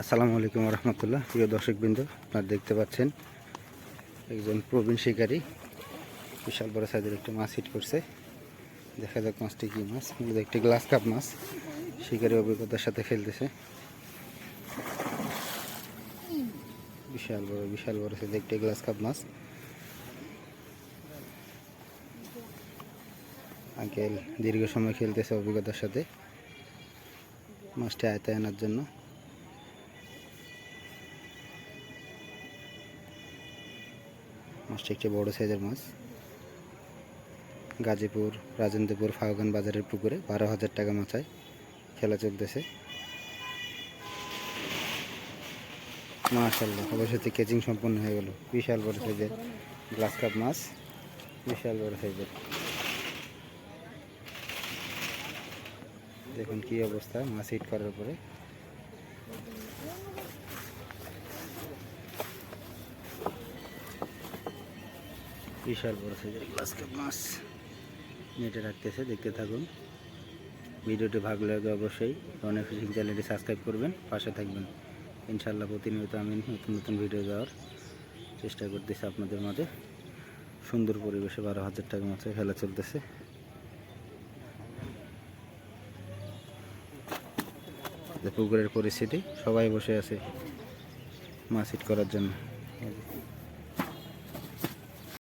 আসসালামু আলাইকুম রহমতুল্লাহ। প্রিয় দর্শকবৃন্দ, আপনারা দেখতে পাচ্ছেন একজন প্রবীণ শিকারী। বিশাল বড় সাইজের একটা মাছ হিট করছে। দেখা যাক মাছটি কী মাছ। মূলত একটি গ্লাস কাপ মাছ। শিকারী অভিজ্ঞতার সাথে খেলতেছে। বিশাল বড় বিশাল বড় সাইজের একটি গ্লাস কাপ মাছ। আঙ্কেল দীর্ঘ সময় খেলতেছে অভিজ্ঞতার সাথে। মাছটি আয়তায় আনার জন্য। মাছটি একটি বড় সাইজের মাছ। গাজীপুর, রাজেন্দ্রপুর ফাউগান বাজারের পুকুরে বারো হাজার টাকা মাথায় খেলা চলতেছে। মাশাল্লাহ অবশ্যই কেচিং সম্পন্ন হয়ে গেল। বিশাল বড় সাইজের গ্লাস কাপ মাছ, বিশাল বড় সাইজের। দেখুন কি অবস্থা, মাছ হিট করার পরে। বিশাল বড় সাইজের গ্লাস কাপ মাছ নেটে রাখতেছে, দেখতে থাকুন। ভিডিওটি ভালো লাগে অবশ্যই রনে ফিশিং চ্যানেলটি সাবস্ক্রাইব করবেন, পাশে থাকবেন। ইনশাল্লাহ প্রতিনিয়ত আমি নতুন নতুন ভিডিও দেওয়ার চেষ্টা করতেছি আপনাদের মাঝে। সুন্দর পরিবেশে বারো হাজার টাকা মাছের খেলা চলতেছে। পুকুরের পরিস্থিতি, সবাই বসে আছে মাছ হিট করার জন্য।